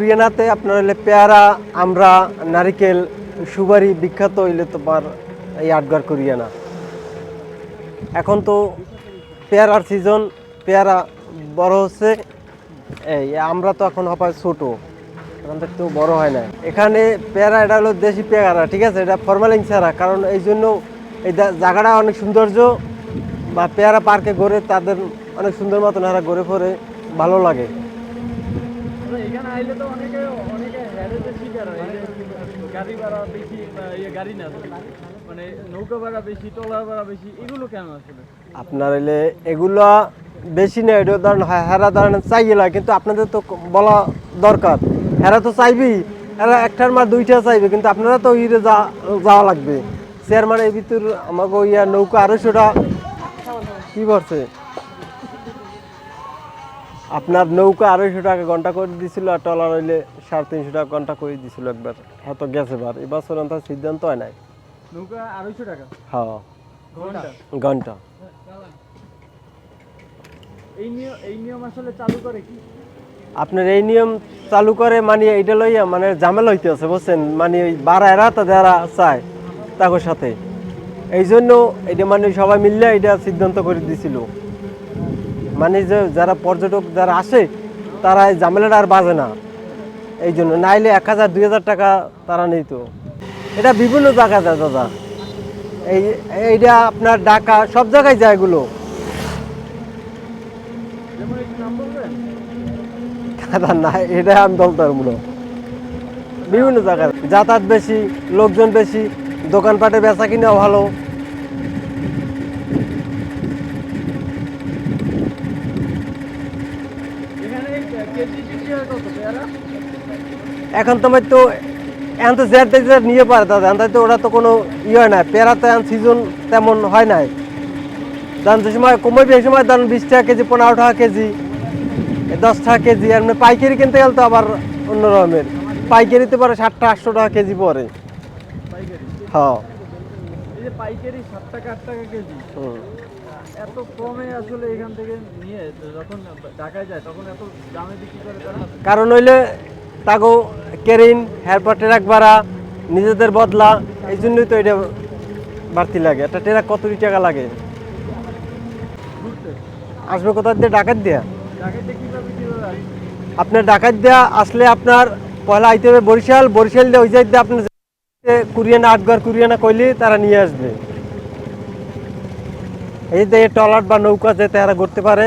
কুরিয়ানাতে আপনার হলে পেয়ারা, আমরা, নারিকেল, সুপারি বিখ্যাত হইলে তোমার এই আটগার কুরিয়ানা এখন তো পেয়ারার সিজন পেয়ারা বড় হচ্ছে। এই, আমরা তো এখন হপায় ছোটো, এখন তো বড় হয় না। এখানে পেয়ারা, এটা হলো দেশি পেয়ারা, ঠিক আছে? এটা ফরমালিং ছাড়া, কারণ এই জন্য এই জায়গাটা অনেক সৌন্দর্য বা পেয়ারা পার্কে ঘুরে তাদের অনেক সুন্দর মতন এরা ঘুরে ফোরে, ভালো লাগে। বেশি না এগুলো আপনার এগুলো বেশি না ধরেন হেরা ধরেন চাইলা কিন্তু আপনাদের তো বলা দরকার। হেরা তো চাইবেই এরা একটার মার দুইটা চাইবে, কিন্তু আপনারা তো যা যাওয়া লাগবে। চেয়ারম্যান এই ভিতর আমাকে ইয়া নৌকা আড়াইশোটা কি করছে আপনার নৌকা আড়াইশো টাকা ঘণ্টা করে দিছিল আর টলার হইলে সাড়ে তিনশো টাকা ঘণ্টা করে দিছিল একবার। হয়তো গেছে বার। এবার তার সিদ্ধান্ত হয় নাই। নৌকা আড়াইশো টাকা? হ্যাঁ। ঘণ্টা? ঘণ্টা। এই নিয়ম এই নিয়ম আসলে চালু করে কি? আপনার এই নিয়ম চালু করে মানে এইটা লইয়া মানে ঝামেলা হইতে আছে বুঝছেন? মানে ওই বাড়ায়রা তো যারা চায় তাদের সাথে। এই জন্য এটা মানে সবাই মিললে এটা সিদ্ধান্ত করে দিছিল। মানে যে যারা পর্যটক যারা আসে, তারা এই ঝামেলাটা আর বাজে না। এই জন্য নাইলে এক হাজার, দুই হাজার টাকা তারা নিত। এটা বিভিন্ন জায়গায় যায় দাদা। এই, এইটা আপনার ঢাকা, সব জায়গায় যায় এগুলো। দাদা, না, এটা আমি বলতে বিভিন্ন জায়গায়। যাতায়াত বেশি, লোকজন বেশি, দোকানপাটে বেচা কিনা ভালো এখানে কেজি বিক্রি হয় কত পেয়ারা এখন তোমার তো এখন তো জেড জেড নিয়ে পারে দাদা। এখন তো ওরা তো কোনো ইয়ে হয় না পেয়ারা তো এখন সিজন তেমন হয় নাই। দাম যে সময় কমবে এই সময় দাম বিশ টাকা কেজি পনেরো টাকা কেজি দশ টাকা কেজি। আর এমনি পাইকারি কিনতে গেলে তো আবার অন্য রকমের। পাইকারিতে পরে ষাটটা আটশো টাকা কেজি পরে। হ্যাঁ। পাইকারি সাত টাকা আট টাকা কেজি। হুম। এত কমে আসলে এখান থেকে নিয়ে যখন ঢাকায় যায় তখন এত দামে বিক্রি করে তারা কারণ হইলে তাগো কেরিন হেরপর ট্রাক ভাড়া নিজেদের বদলা এই জন্যই তো এটা বাড়তি লাগে। একটা ট্রাক কত টাকা লাগে? আসবে কোথা দিয়ে? ডাকাত দেয়া? আপনার ডাকাত দেয়া আসলে আপনার পয়লা আইতে হবে বরিশাল। বরিশাল দিয়ে ওই সাইড দিয়ে আপনার কুরিয়ানা আটঘর কুরিয়ানা কইলে তারা নিয়ে আসবে। এই যে ট্রলার বা নৌকা যেতে তারা করতে পারে